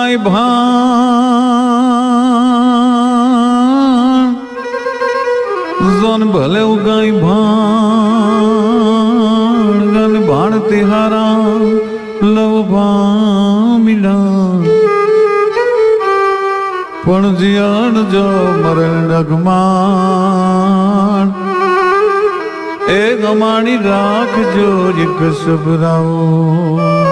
ભાણ જન ભલે ઉગાઈ ભાણ ગન ભાણ તિહારા લવ ભામિલા પણ જીયાણ જો મરણ ડગમાણ એ ગમાણી રાખજો એક સબરાઓ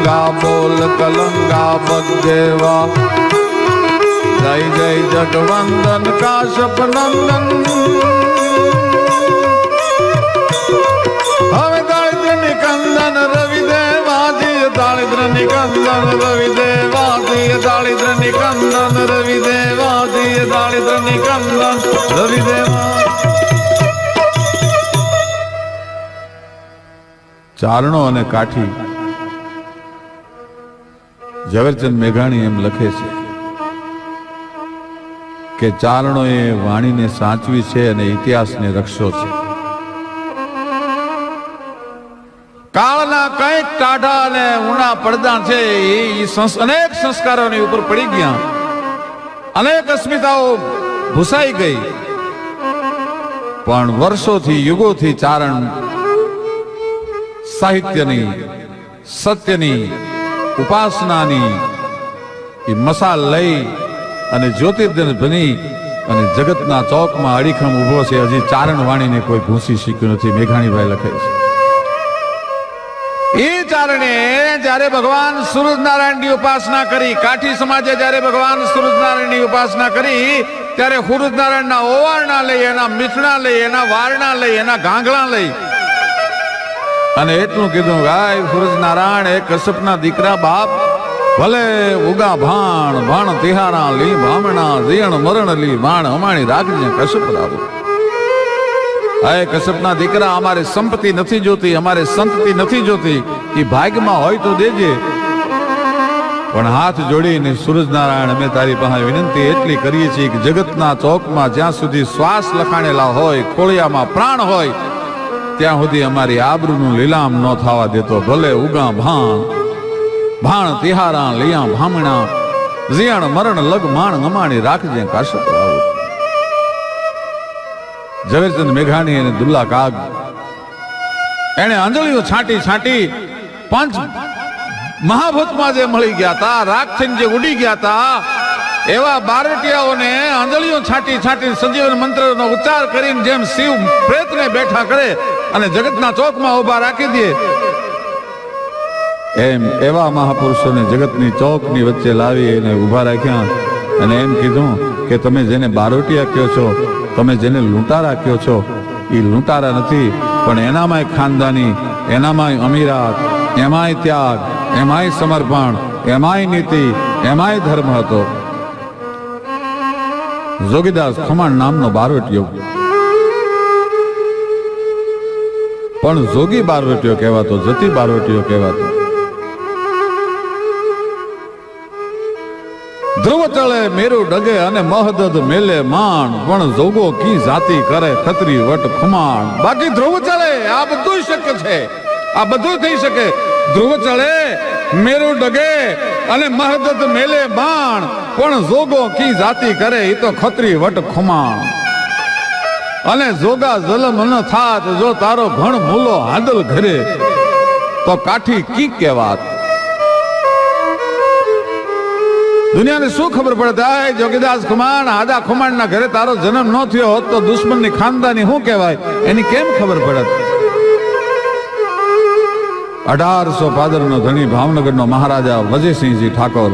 સદંગા બોલ કલંગા બગદેવા જય જય જગવંદન કાશપ નંદન હવે દારિદ્ર નિકંદન રવિદેવાજી દારિદ્ર નિકંદન રવિદેવાજી દારિદ્ર નિકંદન રવિદેવાજી દારિદ્ર નિકંદન રવિદેવા ચારણો અને કાઠી ઝવેરચંદ મેઘાણી એમ લખે છે કે ચારણોએ વાણીને સાચવી છે અને ઇતિહાસને રક્ષો છે. કાળના કંઈક ટાઢા અને ઉણા પડદા છે એ અનેક સંસ્કારોની ઉપર પડી ગયા. અનેક અસ્મિતાઓ ભૂસાઈ ગઈ. પણ વર્ષોથી, યુગોથી ચારણ સાહિત્યની, સત્યની ઉપાસનાની એ મસાલ લઈ અને જ્યોતિર્દન બની અને જગતના ચોકમાં અડીખમ ઊભો છે. હજી ચારણ વાણીને કોઈ ભૂસી શીખ્યું નથી. મેઘાણીભાઈ લખે છે. એ ચારણે જ્યારે ભગવાન સૂરજનારાયણની ઉપાસના કરી, કાઠી સમાજે જ્યારે ભગવાન સૂરજનારાયણની ઉપાસના કરી, ત્યારે સૂરજનારાયણના ઓવારણા લઈ, એના મીઠણા લઈ, એના વારણા લઈ, એના ગાંગડા લઈ અને એટલું કીધું, ગાય સૂરજનારાયણ એ કશ્યપના દીકરા બાપ, ભલે ઉગા ભાણ ભાણ તિહારા લી ભામણા જીણ, મરણ લી ભાણ અમાણી રાખજે કશ્યપ રાવો હે કશ્યપના દીકરા અમારે સંપત્તિ નથી જોતી, અમારે સંતતિ નથી જોતી એ ભાગ્યમાં હોય તો દેજે. પણ હાથ જોડીને સૂરજનારાયણ, અમે તારી પાસે વિનંતી એટલી કરીએ છીએ કે જગતના ચોકમાં જ્યાં સુધી શ્વાસ લખાણેલા હોય, ખોળિયામાં પ્રાણ હોય ત્યાં સુધી અમારી આબરૂનું લીલામ ન થવા દેતો, ભલે ઉગા ભાણ. ભાણ તિહારા લિયા ભામણા ઝિયાણ મરણ લગ માણ અમાણી રાખજે કાશક ઝવેરચંદ મેઘાણી અને દુલ્લા કાગ. એને આંજળીઓ છાંટી છાંટી પંચ મહાભૂતમાં જે મળી ગયા તા રાખ થઈને જે ઉડી ગયા તા, એવા બારવટિયાઓને આંજળીઓ છાંટી છાંટી સંજીવન મંત્રનો ઉચ્ચાર કરીને જેમ શિવ પ્રેતને બેઠા કરે અને જગતના ચોકમાં ઊભા રાખી દે. એમ એવા મહાપુરુષોને જગતની ચોકની વચ્ચે લાવી અને ઊભા રાખ્યા. અને એમ કીધું કે તમે જેને બારોટિયા કહો છો, તમે જેને લૂંટારા કહો છો, એ લૂંટારા નથી, પણ એનામાંય ખાનદાની, એનામાંય અમીરાત, એમાંય ત્યાગ, એમાંય સમર્પણ, એમાંય નીતિ, એમાંય ધર્મ હતો. જોગીદાસ ખમાણ નામનો બારોટિયો પણ જોગી બારવટીઓ કહેવાતો, જતી બારવટીઓ કહેવાતો. ધ્રુવ ચળે મેરુ ડગે અને મહદદ મેલે માણ, પણ જોગો કી જાતિ કરે ખતરી વટ ખુમાણ. બાકી ધ્રુવ ચળે આ બધું શક્ય છે. આ બધું થઈ શકે. ધ્રુવ ચળે મેરુ ડગે અને મહદદ મેલે માણ, પણ જોગો કી જાતિ કરે એ તો ખત્રી વટ ખુમાણ. અને જોગા જલમ ન થાત, જો તારો ઘણ મૂલો હાદલ ઘરે, તો કાઠી કી કેવાત દુનિયાને શું ખબર પડે આ જોગીદાસ ખુમાણ, આદા ખુમાણ ના ઘરે તારો જન્મ ન થયો હોત, તો દુશ્મનની ખાનદાની શું કહેવાય? એની કેમ ખબર પડત અઢારસો ભાદર નો ધણી ભાવનગર નો મહારાજા વજયસિંહજી ઠાકોર.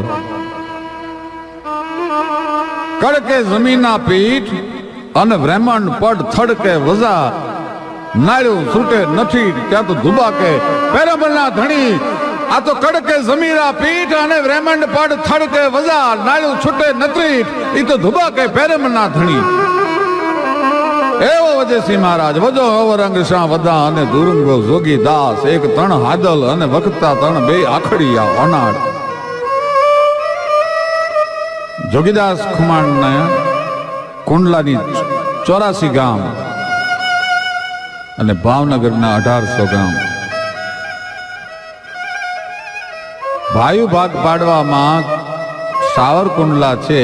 કડકે જમીના પીઠ અને બ્રહ્માંડ પડ થડકે વજા. નાળ્યું છૂટે નથી, ત્યાં તો ધુબાકે. પેરાબલના ધણી, આ તો કડકે જમીરા પીઠ અને બ્રહ્માંડ પડ થડકે વજા. નાળ્યું છૂટે નથી, ઈ તો ધુબાકે પેરાબલના ધણી. એવો વજયસિંહ મહારાજ, વજો અવરંગ શાહ વધા અને દુરંગો જોગી દાસ. એક તણ હાદલ અને વખતા તણ બે આખડિયા અનાળ જોગીદાસ ખુમાણ કુંડલાની ચોરાસી ગામ અને ભાવનગરના અઢારસો ગામ. ભાયુ ભાગ પાડવામાં સાવરકુંડલા છે.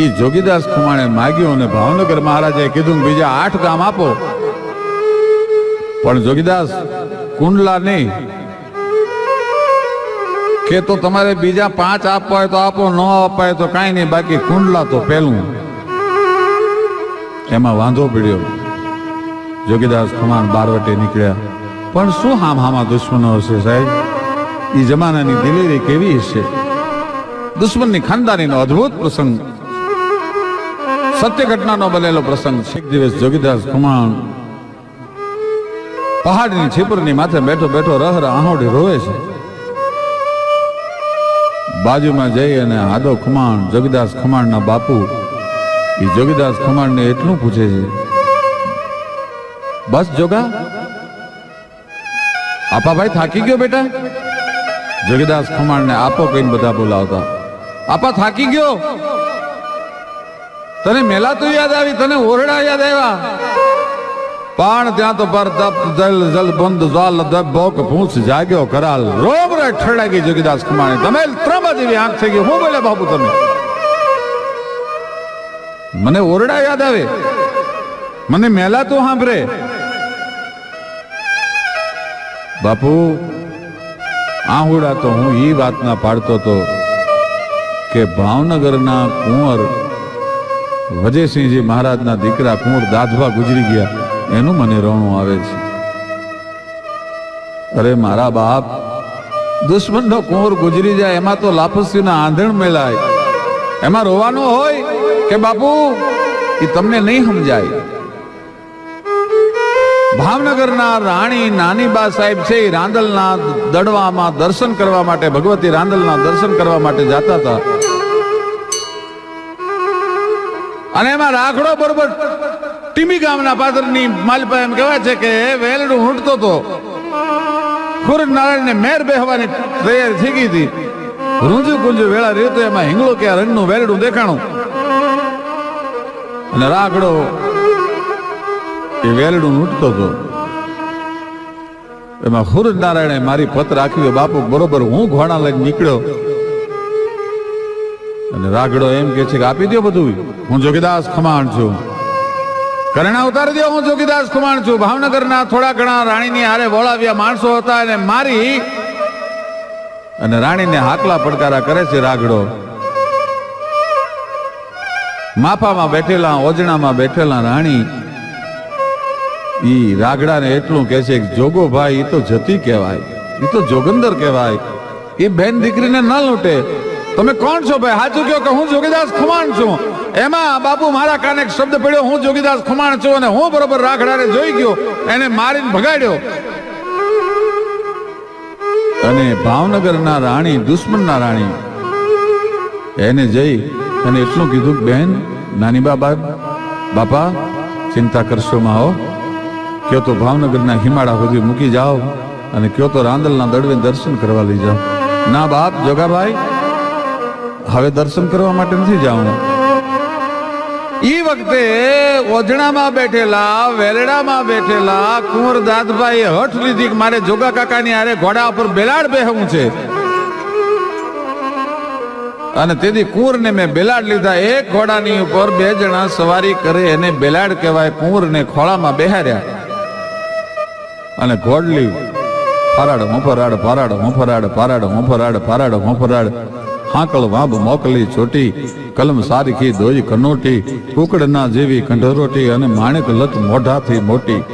એ જોગીદાસ ખુમાણે માગ્યું અને ભાવનગર મહારાજે કીધું બીજા આઠ ગામ આપો. પણ જોગીદાસ, કુંડલા નહીં. કે તો તમારે બીજા પાંચ આપવા હોય તો આપો, ન અપાય તો કાંઈ નહીં, બાકી કુંડલા તો પેલું એમાં વાંધો પડ્યો. જોગીદાસ ખુમાણ બારવટે નીકળ્યા. પણ શું હામ હામા દુશ્મનો હશે સાહેબ? એ જમાનાની દિલેરી કેવી હશે? દુશ્મનની ખાનદાનીનો અદ્ભુત પ્રસંગ. સત્ય ઘટનાનો બનેલો પ્રસંગ એક દિવસ જોગીદાસ ખમાણ પહાડની છીપરની માથે બેઠો બેઠો રહ રહ આહોડી રોવે છે. બાજુમાં જઈ અને આદો ખુમાણ, જોગીદાસ ખમાણના બાપુ એ જોગીદાસ ખમાણને એટલું પૂછે છે. બસ જોગા. આપા ભાઈ થાકી ગયો બેટા? જોગીદાસ ખમાણને આપો કહીને બધા બોલાવતા. આપા થાકી ગયો? તને મેલા તો યાદ આવી, તને ઓરડા યાદ આવ્યા. પણ ત્યાં તો પર તપ, જલ જલ, બંધ જાલ દબ, ભોક, ભૂસ જાગ્યો કરાલ રોમ રે ઠરડા ગઈ જોગીદાસ ખમાણે. તમે ત્રમ જેવી આંખ થઈ ગઈ. હું બોલે બાપુ તમે? મને ઓરડા યાદ આવે. મને મેલા તો સાંભળે બાપુ, આહુડા તો હું એ વાતના પાડતો તો કે ભાવનગરના કુંવર વજયસિંહજી મહારાજના દીકરા કુંવર દાધવા ગુજરી ગયા. એનું મને રણું આવે છે. અરે મારા બાપ, દુશ્મનનો કુંવર ગુજરી જાય, એમાં તો લાપસીના આંધણ મેલાય. એમાં રોવાનું હોય કે બાપુ, એ તમને નહીં સમજાય. ભાવનગરના રાણી નાનીબા સાહેબ છે, એ રાંદલના દડવામાં દર્શન કરવા માટે, ભગવતી રાંદલના દર્શન કરવા માટે જતા હતા. અને એમાં રાખડો બરોબર ટીમી ગામના પાદરની માલપા એમ કહેવાય છે કે વેલડું હૂંટતો હતો નારાયણને મેર બેહવાની તૈયારી થઈ ગઈ હતી. રૂંજુ કુંજુ વેળા રહ્યું એમાં હિંગળો કે રંગનું વેલડું દેખાણું. અને રાખડો એ વેલડું ઉઠતો હતો. એમાં ખુરજ નારાયણે મારી પત રાખી બાપુ બરોબર હું ઘોડા લઈને નીકળ્યો. અને રાગડો એમ કે છે કે આપી દો બધું. હું જોગીદાસ ખમાણ છું. કરણા ઉતારી દો હું જોગીદાસ ખમાણ છું. ભાવનગરના થોડા ઘણા રાણીની હારે બોલાવ્યા માણસો હતા અને મારી અને રાણીને હાકલા પડકારા કરે છે રાગડો. માફામાં બેઠેલા, ઓજણામાં બેઠેલા રાણી ઈ રાગડાને એટલું કે છે જોગો ભાઈ એ તો જતી કહેવાય. એ તો જોગંદર કહેવાય. એ બેન દીકરીને ન લૂંટે. તમે કોણ છો ભાઈ? સાચું કહો કે હું જોગીદાસ ખુમાણ છું. એમાં બાપુ, મારા કાને શબ્દ પડ્યો, હું જોગીદાસ ખુમાણ છું અને હું બરોબર રાખડાને જોઈ ગયો, એને મારીને ભગાડ્યો. અને ભાવનગરના રાણી, દુશ્મનના રાણી, એને જઈ અને એટલું કીધું કે, બેન, નાની બાબા, બાપા, ચિંતા કરશો માં હો. કયો તો ભાવનગરના હિમાળા સુધી મૂકી જાઓ અને કયો તો રાંદલના દળવે દર્શન કરવા લઈ જાઓ. ના બાપ, જોગાભાઈ, હવે દર્શન કરવા માટે નથી જાઉં. ઈ વખતે ઓજણામાં બેઠેલા વેલડામાં બેઠેલા કુંવર દાદભાઈએ હઠ લીધી કે મારે જોગા કાકાની આરે ઘોડા ઉપર બેલાડ બેહવું છે. અને તેથી કુંવરને મેં બેલાડ લીધા. એક ઘોડાની ઉપર બે જણા સવારી કરે એને બેલાડ કહેવાય. કુંવરને ખોળામાં બેહાર્યા. અને ઘોડલી ફરાડ હોંફરાડ ફરાડ હોંફરાડ ફરાડ હોંફરાડ ફરાડ હોંફરાડ હાંકળ, વાંબ, મોકલી, ચોટી. કલમ સારીખી દોઈ કનોટી. કુકડના જેવી કંઢરોટી અને માણેક લત મોઢાથી મોટી.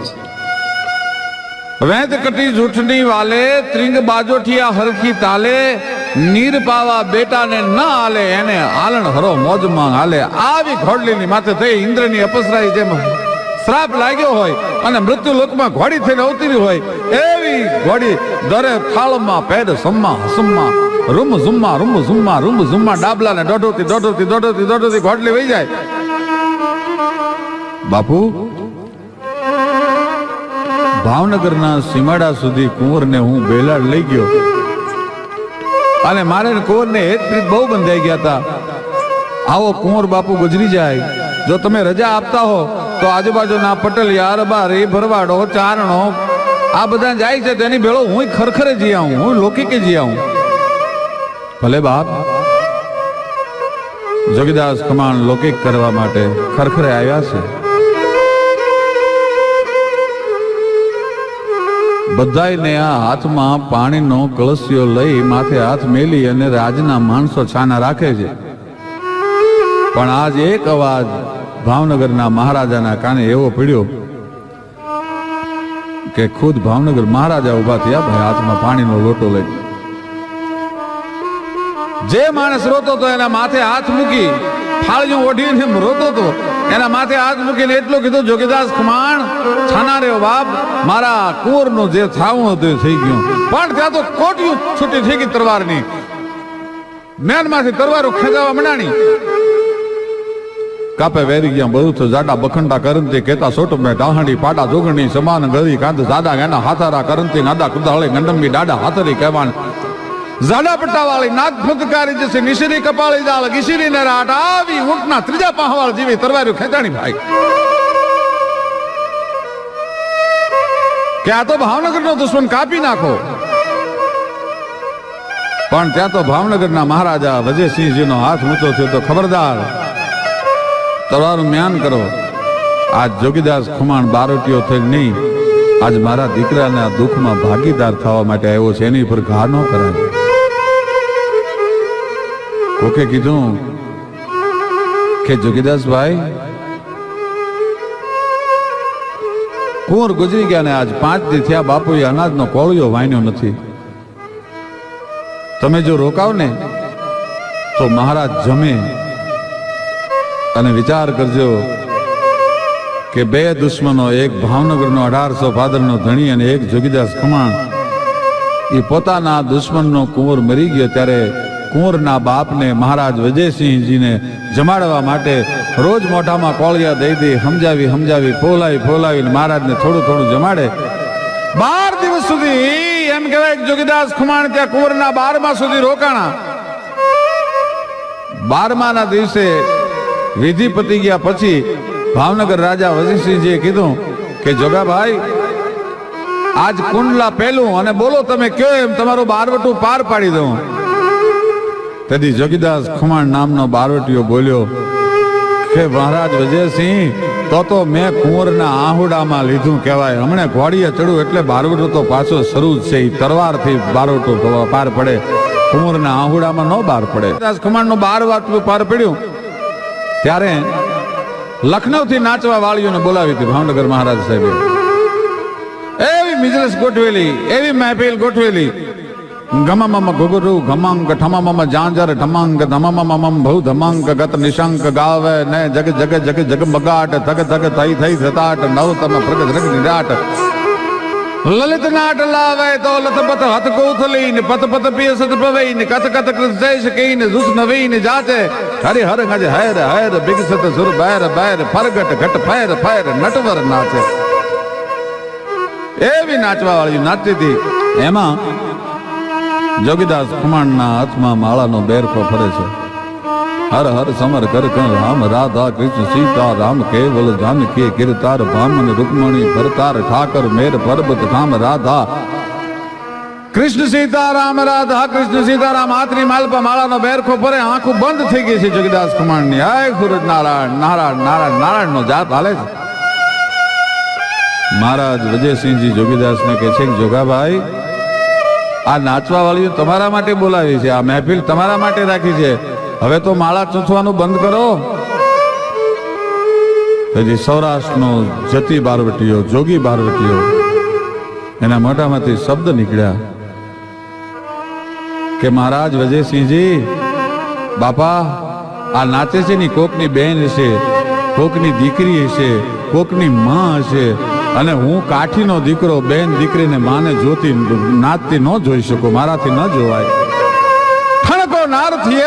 વેંત કટી જૂઠની વાલે, ત્રિંગ બાજોઠિયા હરખી તાલે. નીર પાવા બેટાને ન હાલે, એને આલણ હરો મોજમાં હાલે. આવી ઘોડલીની માથે થઈ ઇન્દ્રની અપસરાઈ જેમ શ્રાપ લાગ્યો હોય અને મૃત્યુ લોકમાં ઘોડી થઈને અવતરી હોય, એવી ઘોડી દરે થાળમાં પેડ સમમાં હસમમાં રૂમ ઝુમ્મા રૂમ ઝુમ્મા રૂમ ઝુમ્મા ડાબલાને દોઢોથી દોઢોથી દોઢોથી દોઢોથી ઘોડલી વહી જાય. બાપુ, ભાવનગરના સીમાડા સુધી કુંવરને હું બેલાડ લઈ ગયો. અને મારે કુંવરને હેત પ્રીત બહુ બંધાઈ ગયા હતા આવો કુંવર બાપુ ગુજરી જાય. જો તમે રજા આપતા હો, તો આજુબાજુના પટલિયા રબારી ભરવાડો, ચારણો, આ બધા જાય છે, તેની ભેળો હું ખરખરે જી આવું હું લોકિકે જી આવું. ભલે બાપ, જોગીદાસ કમાણ લોકિક કરવા માટે ખરખરે આવ્યા છે. બધાયને આ હાથમાં પાણીનો કળશિયો લઈ માથે હાથ મેલી અને રાજના માણસો છાના રાખે છે. પણ આજ એક અવાજ ભાવનગરના મહારાજાના કાને એવો પડ્યો કે ખુદ ભાવનગર મહારાજા ઊભા થયા, ભાઈ હાથમાં પાણીનો લોટો લઈ. જે માણસ રોતો તો એના માથે હાથ મૂકી, ફાળિયું ઓઢીને રોતો તો એના માથે હાથ મૂકીને એટલું કીધું, જોગીદાસ ખમાણ, છાના રે બાપ, મારા કુંવરનું જે થાવું હતું થઈ ગયું. પણ ત્યાં તો કોટિયું છૂટી થઈ ગઈ તરવારની મેનમાંથી તરવારો ખેંચાવા મંડાણી કાપે વેરી ગયા, બધું તો જાડા બખંડા કરંતી કેતા સોટ મેં ડાહણી પાડા જોગણી, સમાન ગળી કાંધ, જાડા ગાના હાથારા કરંતી, નાદા કુદાળે ગંડમી ડાડા હાથરી કહેવાણ. ગીશરી ને દુશ્મન કાપી નાખો. પણ ત્યાં તો ભાવનગરના મહારાજા વજયસિંહજીનો હાથ ઊંચો થયો તો ખબરદાર. તલવારનું મ્યાન કરો. આજ જોગીદાસ ખુમાણ બારોટીઓ થઈ નહીં. આજ મારા દીકરાના દુઃખમાં ભાગીદાર થવા માટે આવ્યો છે, એની પર ઘા ન કરાય. કોકે કીધું. કે જોગીદાસભાઈ, કુંવર ગુજરી ગયા ને આજ પાંચ દી થયા બાપુએ અનાજનો કોળિયો વાન્યો નથી. તમે જો રોકાવ ને, તો મહારાજ જમે અને વિચાર કરજો કે બે દુશ્મનો, એક ભાવનગરનો અઢારસો ભાદરનો ધણી અને એક જોગીદાસ ખમાણ એ પોતાના દુશ્મનનો કુંવર મરી ગયો ત્યારે કુંવરના બાપને મહારાજ વિજયસિંહજીને જમાડવા માટે રોજ મોઢામાં કોળિયા દઈ દઈ સમજાવી સમજાવી, ફોલાવી, ફોલાવીને મહારાજને થોડું થોડું જમાડે. બાર દિવસ સુધી એમ કહેવાય જોગીદાસ ખુમાણ ત્યાં કુંવરના બારમા સુધી રોકાણા. બારમાના દિવસે વિધિ પતી ગયા પછી ભાવનગર રાજા વજીસિંહજીએ કીધું કે, જોગાભાઈ, આજ કુંડલા પહેલું અને બોલો તમે કયો એમ તમારું બારવટું પાર પાડી દઉં. તેથી જોગીદાસ ખુમાણ નામનો બારોટીઓ બોલ્યો કે મહારાજ વિજયસિંહ, તો તો મેં કુંવરના આહુડામાં લીધું કહેવાય. હમણે ઘોડીએ ચડું એટલે બારવટું તો પાછો શરૂ જ છે. એ તરવારથી બારોટું પાર પડે. કુંવરના આહુડામાં ન બાર પડે. દાસ ખુમાણનું બાર વાટલું પાર પડ્યું. ત્યારે લખનૌથી નાચવા વાળીઓને બોલાવી હતી ભાવનગર મહારાજ સાહેબે. એવી મિજલસ ગોઠવેલી, એવી મહેફિલ ગોઠવેલી. ગમમમ ઘુગરુ ઘમાંક ઠમમમ જાંજર ઠમાંક ધમમમમ ભૌ ધમાંક ગત નિશંક ગાવે ને જગ જગ જગ જગ મગાટ થગ થગ થઈ થઈ થતાટ નવતમ પ્રગ ધ્રગ નિરાટ લલિત નાટ લાવે તો લથપથ હત કોથલી ને પત પત પિય સત પવઈ કત કથ કૃત જૈશ શકી ને જુસ નવી ને જાતે હરિ હર ગજ હૈર હૈર બિગસત સુર બૈર બૈર ફરગટ ઘટ ફૈર ફૈર નટવર નાચે એવી નાચવા વાળી નાચતી હતી એમાં જોગીદાસ ખુમાણના હાથમાં માળાનો બેરકો ફરે છે. હર હર સમર કર રામ રાધા કૃષ્ણ સીતા રામ કેવલ જાનકી કિરતાર ભામન રૂકમણી ભરતાર ઠાકર મેર પર્વત રામ રાધા. કૃષ્ણ સીતારામ રાધા, કૃષ્ણ સીતા રામ, હાથની માલપા માળાનો બેરખો ફરે, આંખું બંધ થઈ ગઈ છે જગદાસ ખુમાણની હાય ખુરજ નારાયણ નારાયણ નારાયણ નારાયણ નો જાત હાલે છે. મહારાજ વિજયસિંહજી જોગીદાસને કહે છે કે, જોગાભાઈ આ નાચવા વાળીઓ તમારા માટે બોલાવી છે, આ મહેફિલ તમારા માટે રાખી છે. હવે તો માળા ચૂંથવાનું બંધ કરો. પછી સૌરાષ્ટ્રનો જતી બારવટીઓ, જોગી બારવટીઓ, એના મોઢામાંથી શબ્દ નીકળ્યા કે મહારાજ વજયસિંહજી, બાપા, આ નાચે છે ની કોકની બેન હશે, કોકની દીકરી હશે, કોકની માં હશે અને હું કાઠીનો દીકરો, બેન દીકરીને માને જોતી નાચતી ન જોઈ શકું, મારાથી ન જોવાય. ઠણકો નારથી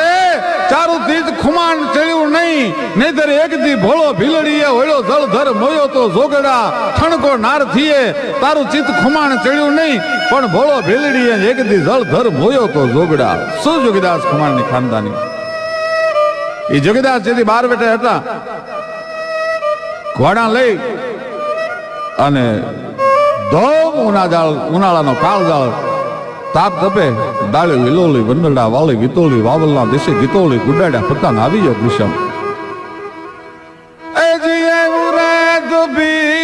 ચારું તીજ ખુમાન ચડ્યું નહીં, નહીતર એક દી ભોળો ભીલડીએ હોળો જળધર મોયો તો જોગડા ઠણકો નારથીએ તારું ચિત ખુમાણ ચડ્યું નહીં, પણ ભોળો ભીલડીએ એક દી જળધર મોયો તો જોગડા શું જોગીદાસ ખુમાનની ખાનદાની? એ જોગીદાસ જેથી બાર બેઠા હતા. ઘોડા લઈ અને ધોમ ઉનાજાળ ઉનાળાનો કાળજાળ તાપ તપે ડાળી વિલોલી વંદડા, વાલી વિતોલી વાવલના દેશે ગીતોલી, ગુડાડ્યા પતંગ આવી ગયો કૃષ્ણ એ જીએ ઉરે દુબી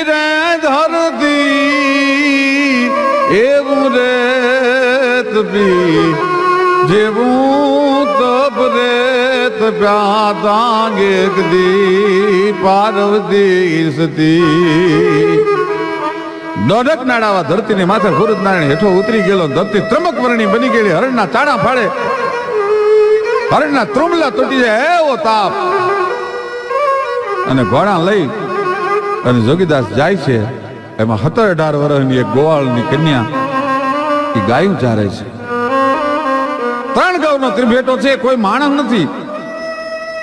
ધરતી એવું રે તબી જેવું તપ્યા તાંગે દી, પાર્વતી સતી દોઢક નાડાવા ધરતીની માથે ગુરુદ નારાયણ હેઠો ઉતરી ગયેલો ધરતી ત્રમક વર્ણી બની ગયેલી. હરણના ચાણા ફાડે. હરણના ત્રુમલા તૂટી જાય. એવો તાપ. અને ઘોડા લઈ અને જોગીદાસ જાય છે. એમાં સત્તર અઢાર વર્ષની એક ગોવાળની કન્યા એ ગાયું ચારે છે. ત્રણ ગૌનો ત્રિભેટો છે, કોઈ માણસ નથી.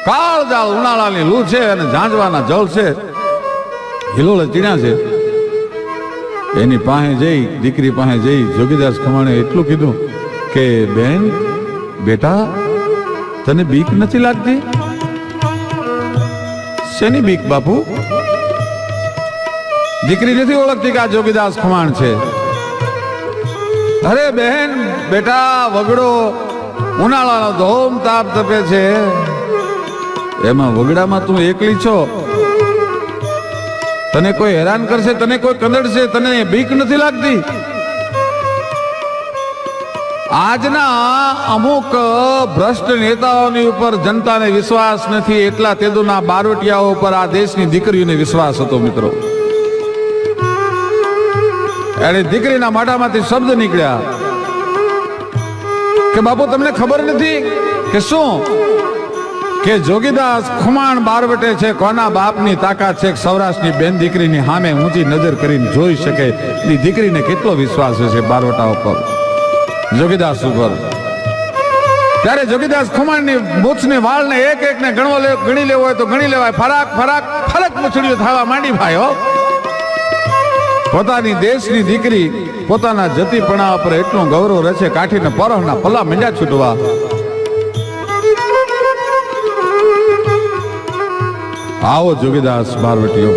કાળ જાળ ઉનાળાની લૂ છે અને ઝાંઝવાના જળ છે. હિલોળે ચીણ્યા છે. એની પાસે જઈ, દીકરી પાસે જઈ, જોગીદાસ ખમાણે એટલું કીધું કે, બેન, બેટા, તને બીક નથી લાગતી? શેની બીક, બાપુ? દીકરી નથી ઓળખતી કે આ જોગીદાસ ખમાણ છે. અરે બહેન બેટા, વગડો, ઉનાળાનો ધોમ તાપ તપે છે. એમાં વગડામાં તું એકલી છો? તને કોઈ હેરાન કરશે, તને કોઈ કંદડશે, તને બીક નથી લાગતી? આજના અમુક ભ્રષ્ટ નેતાઓની ઉપર જનતાને વિશ્વાસ નથી, એટલા તેદુના બારોટિયાઓ ઉપર આ દેશની દીકરીઓને વિશ્વાસ હતો, મિત્રો. એને દીકરીના માટામાંથી શબ્દ નીકળ્યા કે, બાપુ, તમને ખબર નથી કે શું કે જોગીદાસ ખુમાણ બારવટે છે, કોના બાપની તાકાત છે સૌરાષ્ટ્રની બેન દીકરીની સામે ઊંચી નજર કરીને જોઈ શકે. એ દીકરીને કેટલો વિશ્વાસ છે બારવટા ઉપર? જોગીદાસ ઉપર. ત્યારે જોગીદાસ ખુમાણની મૂછની વાળને એક એક ને ગણવો ગણી લેવો હોય તો ગણી લેવાય. ફરાક ફરાક, ફરક મૂછડીઓ થવા માંડી ભાઈ પોતાની દેશની દીકરી પોતાના જતીપણા ઉપર એટલું ગૌરવ રહે છે કાઠીને પરહના પલા મંડ્યા છૂટવા. આવો જોગીદાસ બારવટીઓ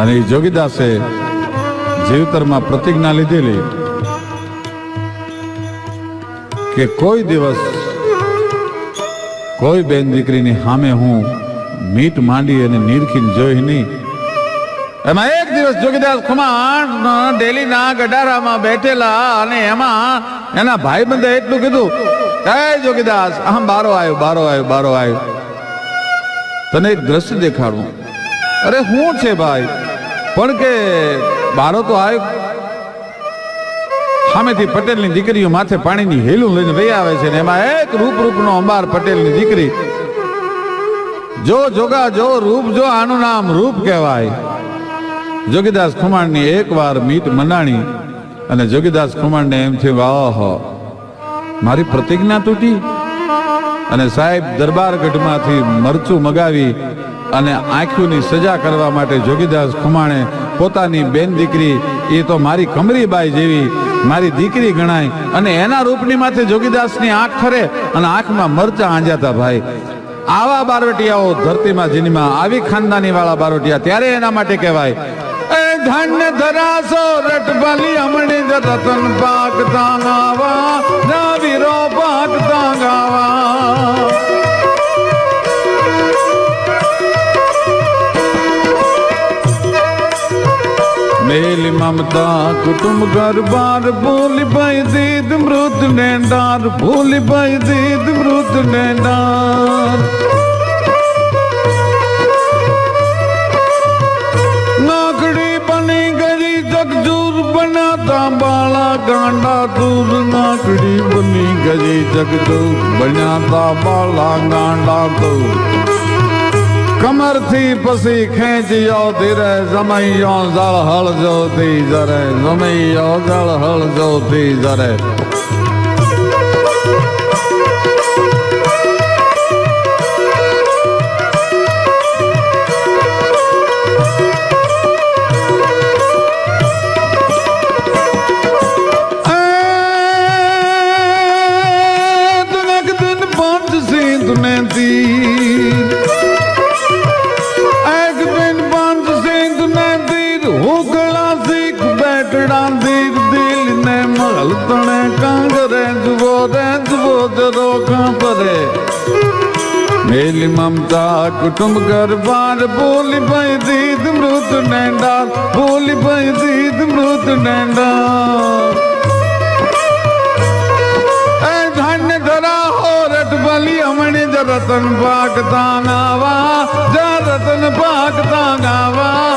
અને એ જોગીદાસે જીવતરમાં પ્રતિજ્ઞા લીધેલી કે કોઈ દિવસ કોઈ બેન દીકરીની સામે હું મીટ માંડી અને નીરખીને જોઈ નહીં. એમાં એક દિવસ જોગીદાસ ખુમાણ ડેલીના ગડારામાં બેઠેલા અને એમાં એના ભાઈ બંધે એટલું કીધું હે જોગીદાસ, આમ બારો આવ્યો બારો આવ્યો બારો આવ્યો તને એક દ્રશ્ય દેખાડું. અરે હું છે ભાઈ? પણ કે બારો તો આવ્યો સામેથી પટેલની દીકરીઓ માથે પાણીની હેલું લઈને વહી આવે છે ને એમાં એક રૂપ રૂપનો અંબાર પટેલની દીકરી. જો જોગા, જો રૂપ, જો આનું નામ રૂપ કહેવાય. જોગીદાસ ખુમાણની એક વાર મીટ મનાણી અને જોગીદાસ ખુમાણને એમ થયું, વાહ, મારી પ્રતિજ્ઞા તૂટી. અને સાહેબ, દરબારગઢમાંથી મરચું મગાવી અને આંખોની સજા કરવા માટે જોગીદાસ ખુમાણે પોતાની બેન દીકરી, એ તો મારી કમરીબાઈ જેવી મારી દીકરી ગણાય અને એના રૂપની માથે જોગીદાસની આંખ ઠરે અને આંખમાં મરચા આંજાતા ભાઈ. આવા બારવટિયાઓ ધરતીમાં જીનીમાં, આવી ખાનદાની વાળા બારવટિયા ત્યારે એના માટે કહેવાય ધન્ય ધરાસો રટબલી હમણી રતન પાક તાંગાવા ના વીરો પાક તાંગાવા મેલી મમતા કુટુંબ ઘર બાર ભૂલી ભાઈ દીદ મૃત ને ડાર, ભૂલી ભાઈ દીદ મૃત ને ડાર. ગાંડા દૂર નાકડી બની ગઈ જગજૂર બનાતા બાળા ગાંડા દૂર કમરથી પછી ખેંચ્યો ધીરે, જમૈયો જળ હળ જોતી જરે, જમૈયો જળ હળ જોતી જરે. ਦੁਨੇ ਦੀ ਐਕ ਬਿਨ ਪੰਜ ਸਿੰਘ ਨੇ ਦੀਰ ਹੁਗਲਾ ਸਿੱਖ ਬੈਠੜਾ ਦੀਰ ਦਿਲ ਨੇ ਮਹਲ ਤਣੇ ਕਾਂਗਰੇ ਜਵੋ ਰੇ ਜਵੋ ਜਰੋ ਕਾਂ ਪਰੇ ਮੇਲੀ ਮਮਤਾ ਕੁਟੁੰਬ ਘਰ ਬਾਰ ਬੋਲੀ ਪਈ ਦੀਦ ਮૃਤ ਨੈਂਡਾ, ਬੋਲੀ ਪਈ ਦੀਦ ਮૃਤ ਨੈਂਡਾ। રતન પાકતા ગાવા જય રતન પાકતા ગાવા